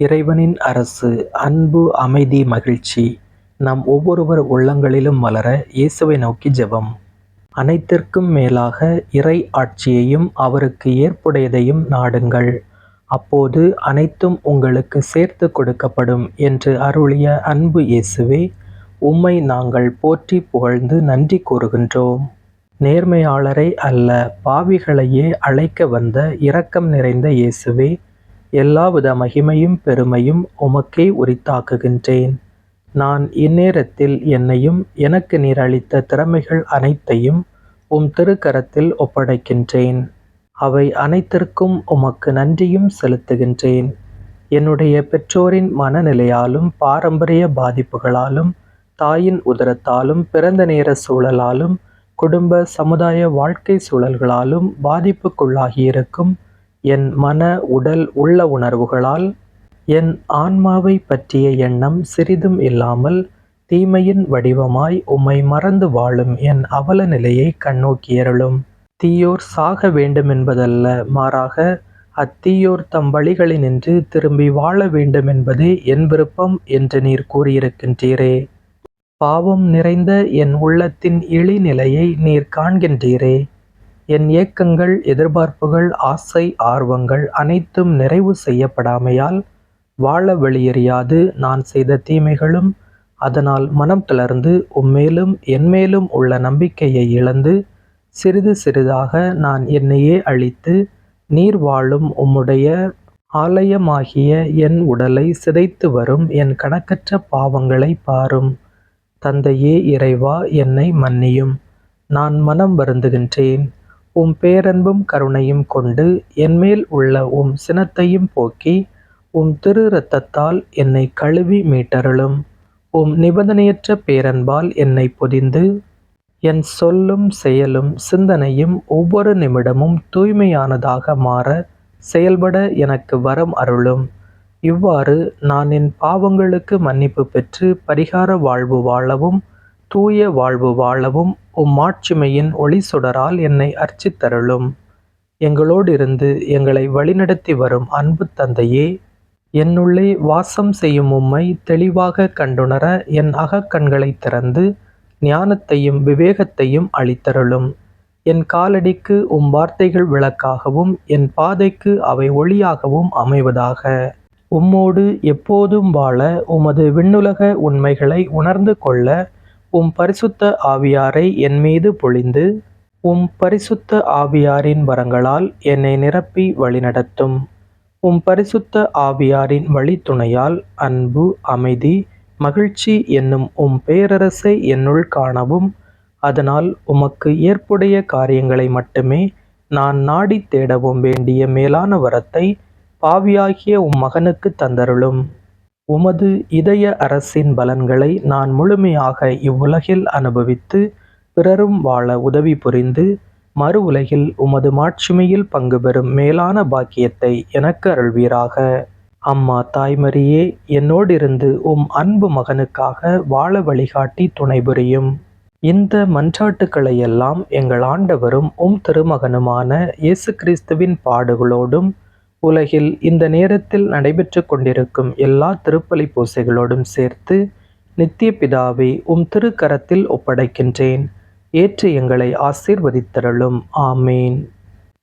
இறைவனின் அரசு அன்பு அமைதி மகிழ்ச்சி நம் ஒவ்வொருவர் உள்ளங்களிலும் மலர இயேசுவை நோக்கி ஜெபம். அனைத்திற்கும் மேலாக இறை ஆட்சியையும் அவருக்கு ஏற்புடையதையும் நாடுங்கள். அப்போது அனைத்தும் உங்களுக்கு சேர்த்து கொடுக்கப்படும் என்று அருளிய அன்பு இயேசுவே உம்மை நாங்கள் போற்றி புகழ்ந்து நன்றி கூறுகின்றோம். நேர்மையாளரை அல்ல பாவிகளையே அழைக்க வந்த இரக்கம் நிறைந்த இயேசுவே எல்லாவித மகிமையும் பெருமையும் உமக்கே உரித்தாக்குகின்றேன். நான் இந்நேரத்தில் என்னையும் எனக்கு நீர் அளித்த திறமைகள் அனைத்தையும் உம் திருக்கரத்தில் ஒப்படைக்கின்றேன். அவை அனைத்திற்கும் உமக்கு நன்றியும் செலுத்துகின்றேன். என்னுடைய பெற்றோரின் மனநிலையாலும் பாரம்பரிய பாதிப்புகளாலும் தாயின் உதரத்தாலும் பிறந்த நேர சூழலாலும் குடும்ப சமுதாய வாழ்க்கை சூழல்களாலும் பாதிப்புக்குள்ளாகியிருக்கும் என் மன உடல் உள்ள உணர்வுகளால் என் ஆன்மாவை பற்றிய எண்ணம் சிறிதும் இல்லாமல் தீமையின் வடிவமாய் உம்மை மறந்து வாழும் என் அவல நிலையை கண்ணோக்கியருளும் தீயோர் சாக வேண்டுமென்பதல்ல மாறாக அத்தீயோர் தம் வழிகளினின்று திரும்பி வாழ வேண்டுமென்பதே என் விருப்பம் என்று நீர் கூறியிருக்கின்றீரே. பாவம் நிறைந்த என் உள்ளத்தின் இழிநிலையை நீர் காண்கின்றீரே. என் ஏக்கங்கள் எதிர்பார்ப்புகள் ஆசை ஆர்வங்கள் அனைத்தும் நிறைவு செய்யப்படாமையால் வாழ வெளியேறியாது. நான் செய்த தீமைகளும் அதனால் மனம் தளர்ந்து உம்மேலும் என்மேலும் உள்ள நம்பிக்கையை இழந்து சிறிது சிறிதாக நான் என்னையே அழித்து நீர் வாழும் உம்முடைய ஆலயமாகிய என் உடலை சிதைத்து வரும் என் கணக்கற்ற பாவங்களை பாரும். தந்தையே இறைவா என்னை மன்னியும். நான் மனம் வருந்துகின்றேன். உம் பேரன்பும் கருணையும் கொண்டு என்மேல் உள்ள உம் சினத்தையும் போக்கி உம் திரு இரத்தத்தால் என்னை கழுவி மீட்டருளும். உம் நிபந்தனையற்ற பேரன்பால் என்னை பொதிந்து என் சொல்லும் செயலும் சிந்தனையும் ஒவ்வொரு நிமிடமும் தூய்மையானதாக மாற செயல்பட எனக்கு வரம் அருளும். இவ்வாறு நான் என் பாவங்களுக்கு மன்னிப்பு பெற்று பரிகார வாழ்வு வாழவும் தூய வாழ்வு வாழவும் உம் மாட்சிமையின் ஒளி சுடரால் என்னை அர்ச்சித்தருளும். எங்களோடிருந்து எங்களை வழிநடத்தி வரும் அன்பு தந்தையே என்னுள்ளே வாசம் செய்யும் உம்மை தெளிவாக கண்டுணர என் அகக்கண்களை திறந்து ஞானத்தையும் விவேகத்தையும் அளித்தருளும். என் காலடிக்கு உம் வார்த்தைகள் விளக்காகவும் என் பாதைக்கு அவை ஒளியாகவும் அமைவதாக. உம்மோடு எப்போதும் வாழ உமது விண்ணுலக உண்மைகளை உணர்ந்து கொள்ள உம் பரிசுத்த ஆவியாரை என் மீது பொழிந்து உம் பரிசுத்த ஆவியாரின் வரங்களால் என்னை நிரப்பி வழிநடத்தும். உம் பரிசுத்த ஆவியாரின் வழித்துணையால் அன்பு அமைதி மகிழ்ச்சி என்னும் உம் பேரரசை என்னுள் காணவும். அதனால் உமக்கு ஏற்புடைய காரியங்களை மட்டுமே நான் நாடித் தேடவும் வேண்டிய மேலான வரத்தை பாவியாகிய உம் மகனுக்கு தந்தருளும். உமது இதய அரசின் பலன்களை நான் முழுமையாக இவ்வுலகில் அனுபவித்து பிறரும் வாழ உதவி புரிந்து மறு உலகில் உமது மாட்சிமையில் பங்கு பெறும் மேலான பாக்கியத்தை எனக்கு அருள்வீராக. அம்மா தாய்மரியே என்னோடிருந்து உம் அன்பு மகனுக்காக வாழ வழிகாட்டி துணை புரியும். இந்த மன்றாட்டுக்களையெல்லாம் எங்கள் ஆண்டவரும் உம் திருமகனுமான இயேசு கிறிஸ்துவின் பாடுகளோடும் உலகில் இந்த நேரத்தில் நடைபெற்று கொண்டிருக்கும் எல்லா திருப்பலி பூசைகளோடும் சேர்த்து நித்திய பிதாவை உம் திருக்கரத்தில் ஒப்படைக்கின்றேன். ஏற்று எங்களை ஆசீர்வதித்தருளும். ஆமேன்.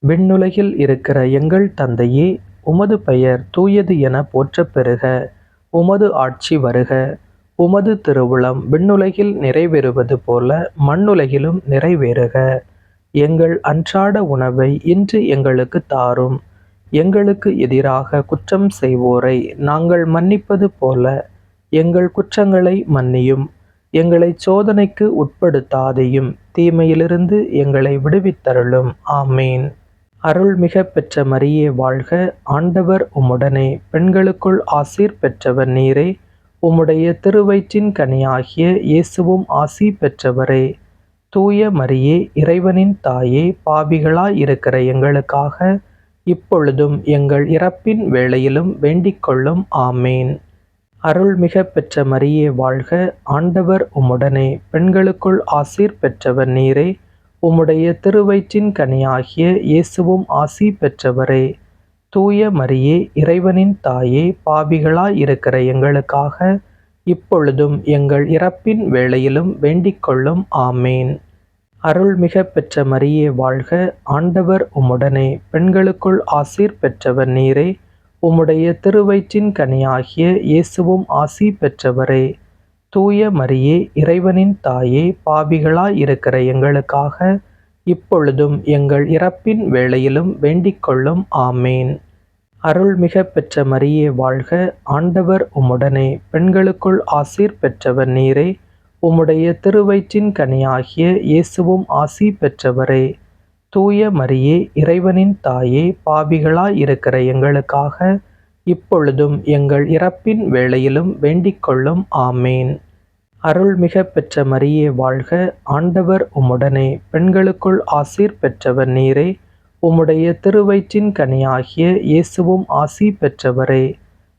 விண்ணுலகில் இருக்கிற எங்கள் தந்தையே உமது பெயர் தூயது என போற்றப் பெறுக உமது ஆட்சி வருக. உமது திருவுளம் விண்ணுலகில் நிறைவேறுவது போல மண்ணுலகிலும் நிறைவேறுக. எங்கள் அன்றாட உணவை இன்று எங்களுக்கு தாரும். எங்களுக்கு எதிராக குற்றம் செய்வோரை நாங்கள் மன்னிப்பது போல எங்கள் குற்றங்களை மன்னியும் எங்களை சோதனைக்கு உட்படுத்தாதையும் தீமையிலிருந்து எங்களை விடுவித்தருளும். ஆமீன். அருள்மிக பெற்ற மரியே வாழ்க ஆண்டவர் உம்முடனே பெண்களுக்குள் ஆசீர் பெற்றவர் நீரே. உம்முடைய திருவயிற்றின் கனியாகிய இயேசுவும் ஆசி பெற்றவரே. தூய மரியே இறைவனின் தாயே பாவிகளாய் இருக்கிற எங்களுக்காக இப்பொழுதும் எங்கள் இறப்பின் வேளையிலும் வேண்டிக்கொள்ளும் ஆமேன். அருள்மிக பெற்ற மரியே வாழ்க. ஆண்டவர் உம்முடனே பெண்களுக்குள் ஆசீர் பெற்றவர் நீரே. உம்முடைய திருவயிற்றின் கனியாகிய இயேசுவும் ஆசி பெற்றவரே. தூய மரியே இறைவனின் தாயே பாவிகளாய் இருக்கிற எங்களுக்காக இப்பொழுதும் எங்கள் இறப்பின் வேளையிலும் வேண்டிக்கொள்ளும் ஆமேன். அருள்மிக பெற்ற மரியே வாழ்க ஆண்டவர் உம்முடனே. பெண்களுக்குள் ஆசீர் பெற்றவர் நீரே. உம்முடைய திருவயிற்றின் கனியாகிய இயேசுவும் ஆசி பெற்றவரே. தூய மரியே இறைவனின் தாயே பாவிகளாய் இருக்கிற எங்களுக்காக இப்பொழுதும் எங்கள் இறப்பின் வேளையிலும் வேண்டிக்கொள்ளும் ஆமேன். அருள்மிக பெற்ற மரியே வாழ்க ஆண்டவர் உம்முடனே. பெண்களுக்குள் ஆசீர் பெற்றவர் நீரே. உம்முடைய திருவயிற்றின் கனியாகிய இயேசுவும் ஆசி பெற்றவரே. தூய மரியே இறைவனின் தாயே பாவிகளாய் இருக்கிற எங்களுக்காக இப்பொழுதும் எங்கள் இறப்பின் வேளையிலும் வேண்டிக்கொள்ளும் ஆமேன். அருள்மிக பெற்ற மரியே வாழ்க. ஆண்டவர் உம்முடனே பெண்களுக்குள் ஆசீர் பெற்றவர் நீரே. உம்முடைய திருவயிற்றின் கனியாகிய இயேசுவும் ஆசி பெற்றவரே.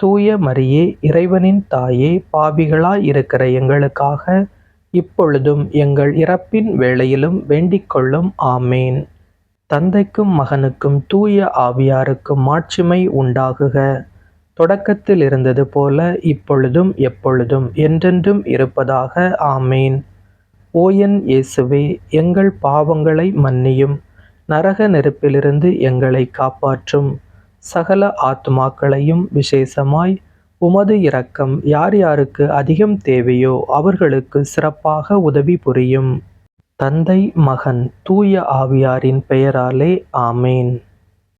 தூய மரியே இறைவனின் தாயே பாவிகளாய் இருக்கிற எங்களுக்காக இப்பொழுதும் எங்கள் இறப்பின் வேளையிலும் வேண்டிக்கொள்ளும் ஆமேன். தந்தைக்கும் மகனுக்கும் தூய ஆவியாருக்கும் மாட்சிமை உண்டாகுக. தொடக்கத்தில் இருந்தது போல இப்பொழுதும் எப்பொழுதும் என்றென்றும் இருப்பதாக. ஆமேன். ஓயன் இயேசுவே எங்கள் பாவங்களை மன்னியும். நரக நெருப்பிலிருந்து எங்களை காப்பாற்றும். சகல ஆத்மாக்களையும் விசேஷமாய் உமது இரக்கம் யார் யாருக்கு அதிகம் தேவையோ அவர்களுக்கு சிறப்பாக உதவி புரியும். தந்தை மகன் தூய ஆவியாரின் பெயராலே ஆமேன்.